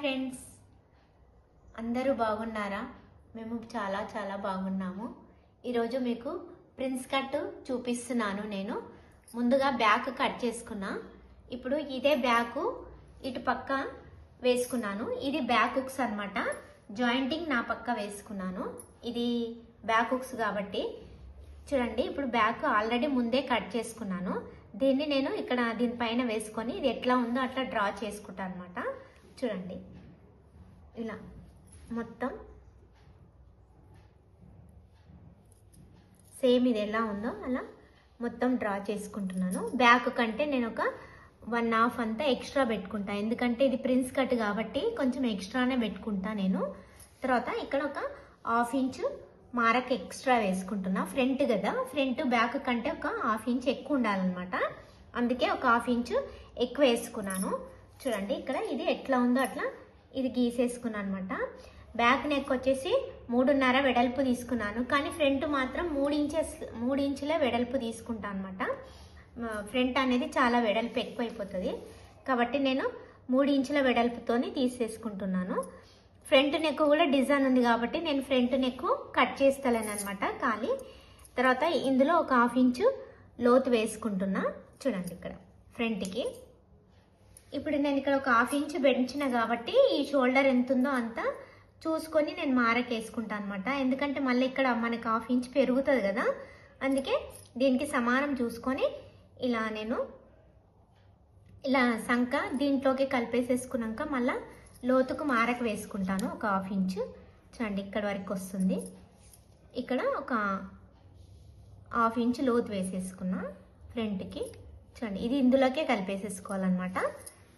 Friends అందరూ బాగున్నారా? మేము చాలా చాలా బాగున్నాము. ఈరోజు మీకు ప్రిన్స్ కట్ చూపిస్తున్నాను నేను. ముందుగా బ్యాక్ కట్ చేసుకున్నా. ఇప్పుడు ఇదే బ్యాక్ ఇటు పక్క వేసుకున్నాను. ఇది బ్యాక్ హుక్స్ అనమాట జాయింటింగ్ నా పక్క వేసుకున్నాను. ఇది బ్యాక్ హుక్స్ కాబట్టి. చూడండి ఇప్పుడు బ్యాక్ ఆల్రెడీ ముందే కట్ చేసుకున్నాను. దీన్ని నేను ఇక్కడ దీనిపైన వేసుకొని ఇది ఎట్లా ఉందో అట్లా డ్రా చేసుకుంటాను అనమాట చూడండి. ఇలా. మొత్తం సేమ్ ఇది ఎలా ఉందో అలా మొత్తం డ్రా చేసుకుంటున్నాను. బ్యాక్ కంటే నేను ఒక వన్ హాఫ్ అంతా ఎక్స్ట్రా పెట్టుకుంటా. ఎందుకంటే ఇది ప్రిన్స్ కట్ కాబట్టి కొంచెం ఎక్స్ట్రానే పెట్టుకుంటా నేను. తర్వాత ఇక్కడ ఒక హాఫ్ ఇంచ్ మారక్ ఎక్స్ట్రా వేసుకుంటున్నా. ఫ్రంట్ కదా ఫ్రంట్ బ్యాక్ కంటే ఒక హాఫ్ ఇంచ్ ఎక్కువ ఉండాలన్నమాట. అందుకే ఒక హాఫ్ ఇంచ్ ఎక్కువ వేసుకున్నాను. చూడండి ఇక్కడ ఇది ఎట్లా ఉందో అట్లా ఇది గీసేసుకున్నాను అనమాట బ్యాక్ నెక్ వచ్చేసి మూడున్నర వెడల్పు తీసుకున్నాను. కానీ ఫ్రంట్ మాత్రం మూడు ఇంచెస్ మూడు ఇంచులే వెడల్పు తీసుకుంటాను అనమాట ఫ్రంట్ అనేది చాలా వెడల్పు ఎక్కువైపోతుంది. కాబట్టి నేను మూడు ఇంచుల వెడల్పుతోని తీసేసుకుంటున్నాను. ఫ్రంట్ నెక్ కూడా డిజైన్ ఉంది కాబట్టి నేను ఫ్రంట్ నెక్ కట్ చేస్తాను అనమాట ఖాళీ. తర్వాత ఇందులో ఒక హాఫ్ ఇంచు లోతు వేసుకుంటున్నా. చూడండి ఇక్కడ ఫ్రంట్కి ఇప్పుడు నేను ఇక్కడ ఒక హాఫ్ ఇంచ్ పెంచిన కాబట్టి ఈ షోల్డర్ ఎంత ఉందో అంత చూసుకొని నేను మారక్ వేసుకుంటాను అనమాట ఎందుకంటే మళ్ళీ ఇక్కడ మనకి హాఫ్ ఇంచ్ పెరుగుతుంది కదా. అందుకే దీనికి సమానం చూసుకొని ఇలా నేను ఇలా సంక దీంట్లోకి కలిపేసేసుకున్నాక మళ్ళీ లోతుకు మారక వేసుకుంటాను. ఒక హాఫ్ ఇంచ్. చూడండి ఇక్కడ వరకు వస్తుంది. ఇక్కడ ఒక హాఫ్ ఇంచ్ లోతు వేసేసుకున్నా ఫ్రంట్కి. చూడండి ఇది ఇందులోకే కలిపేసేసుకోవాలన్నమాట.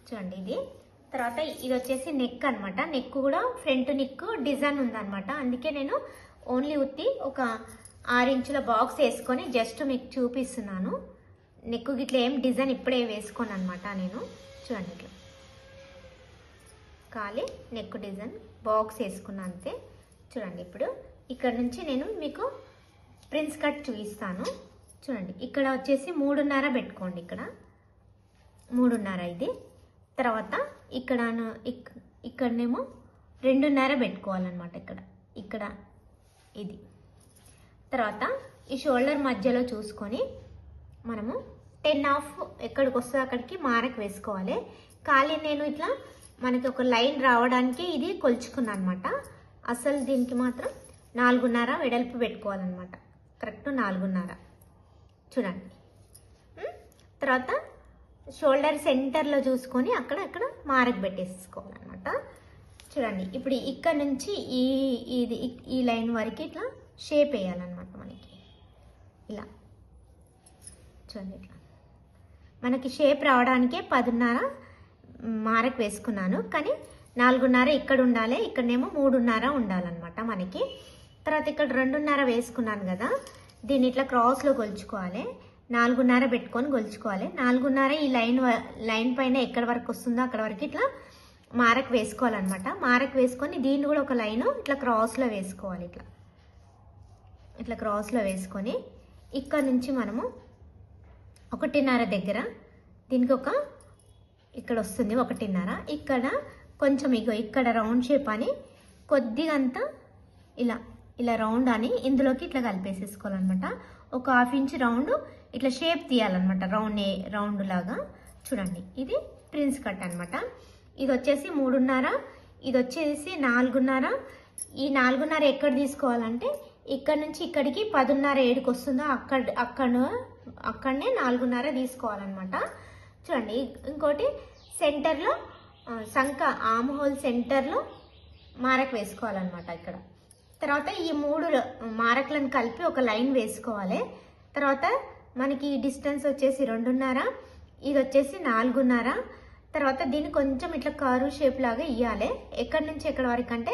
చూడండి ఇది. తర్వాత ఇది వచ్చేసి నెక్ అనమాట నెక్ కూడా ఫ్రంట్ నెక్ డిజైన్ ఉందన్నమాట. అందుకే నేను ఓన్లీ ఉత్తి ఒక ఆరు ఇంచుల బాక్స్ వేసుకొని జస్ట్ మీకు చూపిస్తున్నాను. నెక్ గిట్ల ఏం డిజైన్ ఇప్పుడే వేసుకోను అనమాట నేను. చూడండి ఇట్లా. ఖాళీ నెక్ డిజైన్ బాక్స్ వేసుకున్నా అంతే. చూడండి ఇప్పుడు ఇక్కడ నుంచి నేను మీకు ప్రిన్స్ కట్ చూపిస్తాను. చూడండి ఇక్కడ వచ్చేసి మూడున్నర పెట్టుకోండి ఇక్కడ. మూడున్నర ఇది. తర్వాత ఇక్కడ ఇక్- ఇక్కడనేమో రెండున్నర పెట్టుకోవాలన్నమాట ఇక్కడ. ఇక్కడ ఇది. తర్వాత ఈ షోల్డర్ మధ్యలో చూసుకొని మనము టెన్ ఆఫ్ ఎక్కడికి వస్తుందో అక్కడికి మారక్ వేసుకోవాలి. ఖాళీ నేను ఇట్లా మనకి ఒక లైన్ రావడానికి ఇది కొలుచుకున్నాను అనమాట అసలు దీనికి మాత్రం నాలుగున్నర వెడల్పు పెట్టుకోవాలన్నమాట. కరెక్ట్ నాలుగున్నర. చూడండి. తర్వాత షోల్డర్ సెంటర్లో చూసుకొని అక్కడ అక్కడ మార్క్ పెట్టేసుకోవాలన్నమాట. చూడండి ఇప్పుడు ఇక్కడ నుంచి ఈ ఇది ఈ- లైన్ వరకు ఇట్లా షేప్ వేయాలన్నమాట మనకి. ఇలా. చూడండి ఇట్లా. మనకి షేప్ రావడానికే పదిన్నర మారక్ వేసుకున్నాను కానీ నాలుగున్నర ఇక్కడ ఉండాలి ఇక్కడనేమో మూడున్నర ఉండాలన్నమాట మనకి. తర్వాత ఇక్కడ రెండున్నర వేసుకున్నాను కదా దీన్ని ఇట్లా క్రాస్లో కొలుచుకోవాలి. నాలుగున్నర పెట్టుకొని గొలుచుకోవాలి. నాలుగున్నర ఈ లైన్ వ- లైన్ పైన ఎక్కడి వరకు వస్తుందో అక్కడ వరకు ఇట్లా మారక్ వేసుకోవాలన్నమాట. మారక్ వేసుకొని దీన్ని కూడా ఒక లైన్ ఇట్లా క్రాస్లో వేసుకోవాలి ఇట్లా. ఇట్లా క్రాస్లో వేసుకొని ఇక్కడ నుంచి మనము ఒకటిన్నర దగ్గర దీనికి ఒక ఇక్కడ వస్తుంది ఒకటిన్నర. ఇక్కడ కొంచెం ఇగో ఇక్కడ రౌండ్ షేప్ అని కొద్దిగా అంతా ఇలా ఇలా రౌండ్ అని ఇందులోకి ఇట్లా కలిపేసేసుకోవాలన్నమాట. ఒక హాఫ్ ఇంచ్ రౌండ్ ఇట్లా షేప్ తీయాలన్నమాట రౌండ్ రౌండ్ లాగా. చూడండి ఇది ప్రిన్స్ కట్ అనమాట ఇది వచ్చేసి మూడున్నర ఇది వచ్చేసి నాలుగున్నర. ఈ నాలుగున్నర ఎక్కడ తీసుకోవాలంటే ఇక్కడ నుంచి ఇక్కడికి పదున్నర ఏడుకి వస్తుందో అక్కడ అక్కడ అక్కడనే నాలుగున్నర తీసుకోవాలన్నమాట. చూడండి ఇంకోటి సెంటర్లో సంక ఆమ్ హోల్ సెంటర్లో మారక్ వేసుకోవాలన్నమాట ఇక్కడ. తర్వాత ఈ మూడు మారకులను కలిపి ఒక లైన్ వేసుకోవాలి. తర్వాత మనకి ఈ డిస్టెన్స్ వచ్చేసి రెండున్నర ఇది వచ్చేసి నాలుగున్నర. తర్వాత దీన్ని కొంచెం ఇట్లా కారు షేప్ లాగా ఇవ్వాలి ఎక్కడి నుంచి ఎక్కడి వరకు అంటే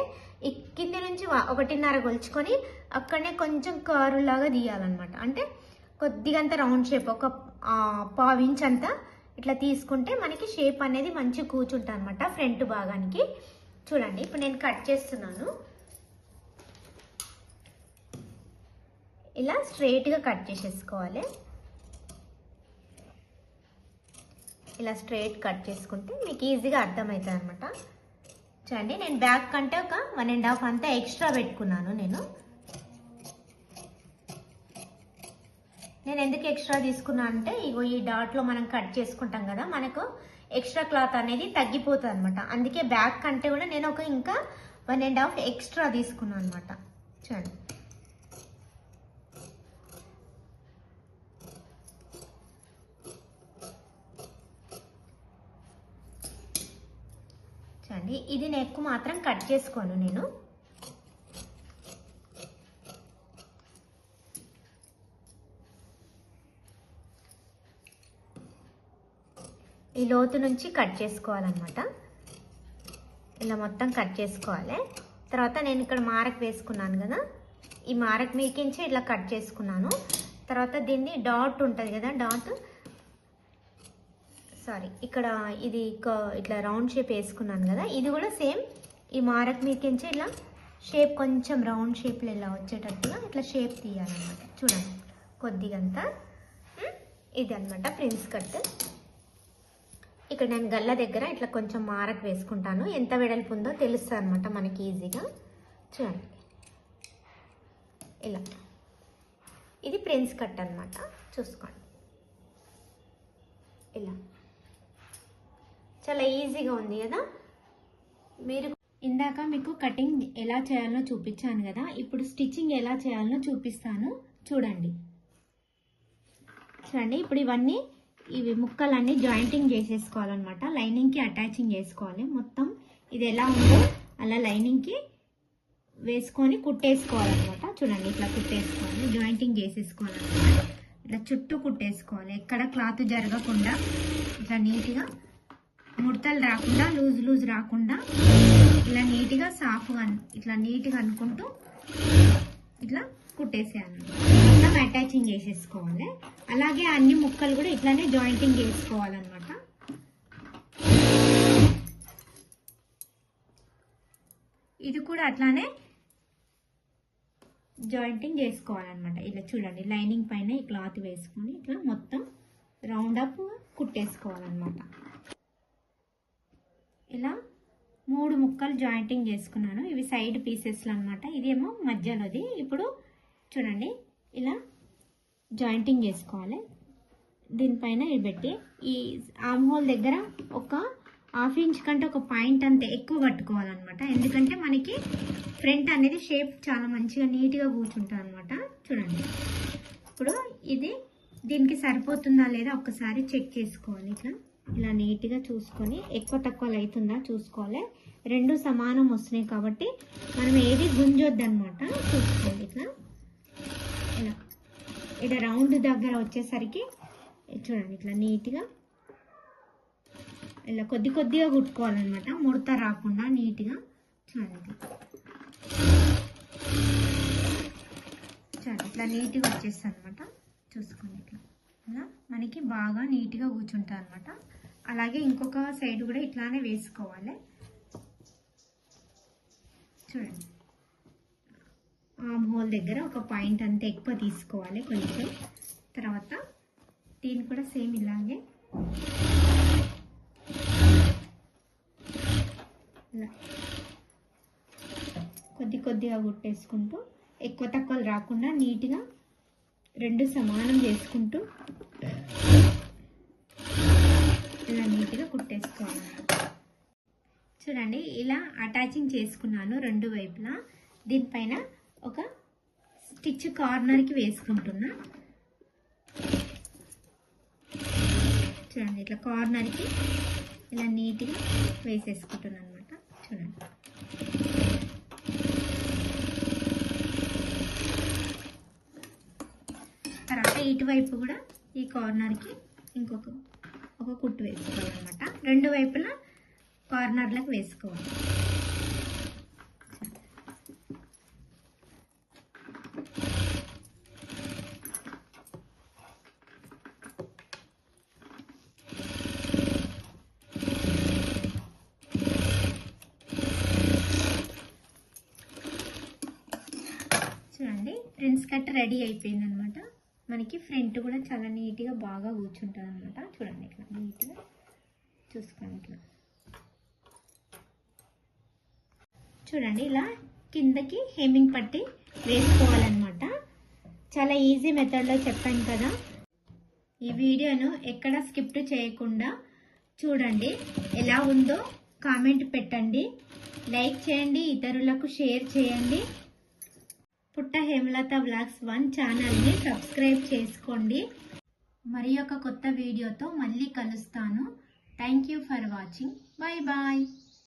కింది నుంచి ఒకటిన్నర కొలుచుకొని అక్కడనే కొంచెం కారు లాగా తీయాలన్నమాట. అంటే కొద్దిగంత రౌండ్ షేప్ ఒక ఆ, పావు ఇంచ్ అంతా ఇట్లా తీసుకుంటే మనకి షేప్ అనేది మంచి కూర్చుంటుంది అనమాట ఫ్రంట్ భాగానికి. చూడండి ఇప్పుడు నేను కట్ చేస్తున్నాను. ఇలా స్ట్రైట్గా కట్ చేసేసుకోవాలి. ఇలా స్ట్రైట్ కట్ చేసుకుంటే మీకు ఈజీగా అర్థమవుతుంది అనమాట చూడండి నేను బ్యాక్ కంటే ఒక వన్ అండ్ హాఫ్ అంతా ఎక్స్ట్రా పెట్టుకున్నాను నేను. నేను ఎందుకు ఎక్స్ట్రా తీసుకున్నా అంటే ఇగో ఈ డాట్లో మనం కట్ చేసుకుంటాం కదా మనకు ఎక్స్ట్రా క్లాత్ అనేది తగ్గిపోతుంది అనమాట అందుకే బ్యాక్ కంటే కూడా నేను ఒక ఇంకా వన్ అండ్ హాఫ్ ఎక్స్ట్రా తీసుకున్నాను అనమాట చూడండి. చూడండి ఇది నెక్ మాత్రం కట్ చేసుకోను నేను. ఈ లోతు నుంచి కట్ చేసుకోవాలన్నమాట. ఇలా మొత్తం కట్ చేసుకోవాలి. తర్వాత నేను ఇక్కడ మారక్ వేసుకున్నాను కదా. ఈ మారక్ మీకించి ఇట్లా కట్ చేసుకున్నాను. తర్వాత దీన్ని డాట్ ఉంటుంది కదా డాట్? సారీ ఇక్కడ ఇది ఇట్లా రౌండ్ షేప్ వేసుకున్నాను కదా ఇది కూడా సేమ్ ఈ మారక్ మీకించి ఇట్లా షేప్ కొంచెం రౌండ్ షేప్లో ఇలా వచ్చేటట్టుగా ఇట్లా షేప్ తీయాలన్నమాట. చూడండి కొద్దిగంతా ఇది అనమాట ప్రిన్స్ కట్ ఇక్కడ నేను గల్ల దగ్గర ఇట్లా కొంచెం మారక్ వేసుకుంటాను. ఎంత వెడల్పు ఉందో తెలుస్తుంది అనమాట మనకి ఈజీగా చూడండి ఇలా. ఇది ప్రిన్స్ కట్ అనమాట చూసుకోండి ఇలా. చాలా ఈజీగా ఉంది కదా? మీరు ఇందాక మీకు కటింగ్ ఎలా చేయాలో చూపించాను కదా ఇప్పుడు స్టిచ్చింగ్ ఎలా చేయాలో చూపిస్తాను. చూడండి. చూడండి ఇప్పుడు ఇవన్నీ ఇవి ముక్కలన్నీ జాయింటింగ్ చేసేసుకోవాలన్నమాట. లైనింగ్కి అటాచింగ్ చేసుకోవాలి. మొత్తం ఇది ఎలా ఉందో అలా లైనింగ్కి వేసుకొని కుట్టేసుకోవాలన్నమాట. చూడండి ఇట్లా కుట్టేసుకోవాలి జాయింటింగ్ చేసేసుకోవాలన్నమాట. ఇట్లా చుట్టూ కుట్టేసుకోవాలి. ఎక్కడ క్లాత్ జరగకుండా ఇట్లా నీట్గా ముడతలు రాకుండా లూజ్ లూజ్ రాకుండా ఇలా నీట్గా సాఫ్గా ఇట్లా నీట్గా అనుకుంటూ ఇట్లా కుట్టేసేయాలి. మొత్తం అటాచింగ్ చేసేసుకోవాలి. అలాగే అన్ని ముక్కలు కూడా ఇట్లానే జాయింటింగ్ చేసుకోవాలన్నమాట. ఇది కూడా అట్లానే జాయింటింగ్ చేసుకోవాలన్నమాట. ఇలా చూడండి లైనింగ్ పైన ఈ క్లాత్ వేసుకొని ఇట్లా మొత్తం రౌండ్ అప్ కుట్టేసుకోవాలన్నమాట. ఇలా మూడు ముక్కలు జాయింటింగ్ చేసుకున్నాను. ఇవి సైడ్ పీసెస్లు అనమాట ఇదేమో మధ్యలోది. ఇప్పుడు చూడండి ఇలా జాయింటింగ్ చేసుకోవాలి. దీనిపైన ఇది పెట్టి ఈ ఆమ్ హోల్ దగ్గర ఒక హాఫ్ ఇంచ్ కంటే ఒక పాయింట్ అంతే ఎక్కువ కట్టుకోవాలన్నమాట. ఎందుకంటే మనకి ఫ్రంట్ అనేది షేప్ చాలా మంచిగా నీట్గా కూర్చుంటుంది అనమాట చూడండి. ఇప్పుడు ఇది దీనికి సరిపోతుందా లేదా ఒక్కసారి చెక్ చేసుకోవాలి ఇట్లా. ఇలా నీట్గా చూసుకొని ఎక్కువ తక్కువ అవుతుందా చూసుకోవాలి. రెండు సమానం వస్తున్నాయి కాబట్టి మనం ఏది గుంజొద్దు అనమాట చూసుకోవాలి ఇట్లా. ఇలా. ఇలా రౌండ్ దగ్గర వచ్చేసరికి చూడండి ఇట్లా నీట్గా ఇలా కొద్ది కొద్దిగా కుట్టుకోవాలన్నమాట. ముడత రాకుండా నీట్గా చూడండి ఇట్లా. చూడండి ఇట్లా నీట్గా వచ్చేస్తుంది అనమాట చూసుకోండి ఇట్లా. ఇలా మనకి బాగా నీట్గా కూర్చుంటుంది అనమాట అలాగే ఇంకొక సైడ్ కూడా ఇట్లానే వేసుకోవాలి. చూడండి. ఆమ్ హోల్ దగ్గర ఒక పాయింట్ అంతా ఎక్కువ తీసుకోవాలి కొంచెం. తర్వాత దీన్ని కూడా సేమ్ ఇలాగే కొద్ది కొద్దిగా కుట్టేసుకుంటూ ఎక్కువ తక్కువలు రాకుండా నీట్గా రెండు సమానం చేసుకుంటూ ఇలా నీట్గా కుట్టేసుకోవాలి. చూడండి ఇలా అటాచింగ్ చేసుకున్నాను రెండు వైపులా. దీనిపైన ఒక స్టిచ్ కార్నర్కి వేసుకుంటున్నా. చూడండి ఇట్లా కార్నర్కి ఇలా నీట్గా వేసేసుకుంటున్నాను అనమాట చూడండి. తర్వాత ఇటువైపు కూడా ఈ కార్నర్కి ఇంకొక ఒక కుట్టు వేసుకోవాలన్నమాట. రెండు వైపులా కార్నర్లకు వేసుకోవాలి. చూడండి ప్రిన్స్ కట్ రెడీ అయిపోయింది అనమాట మనకి ఫ్రంట్ కూడా చాలా నీట్గా బాగా కూర్చుంటుంది అనమాట చూడండి ఇట్లా నీట్గా చూసుకోండి ఇట్లా. చూడండి ఇలా కిందకి హెమ్మింగ్ పట్టి వేసుకోవాలన్నమాట. చాలా ఈజీ మెథడ్లో చెప్పాను కదా. ఈ వీడియోను ఎక్కడ స్కిప్ట్ చేయకుండా చూడండి. ఎలా ఉందో కామెంట్ పెట్టండి. లైక్ చేయండి ఇతరులకు షేర్ చేయండి. పుట్ట హేమలత బ్లాగ్స్ వన్ ఛానల్ని సబ్స్క్రైబ్ చేసుకోండి. మరి ఒక కొత్త వీడియోతో మళ్ళీ కలుస్తాను. Thank you for watching bye bye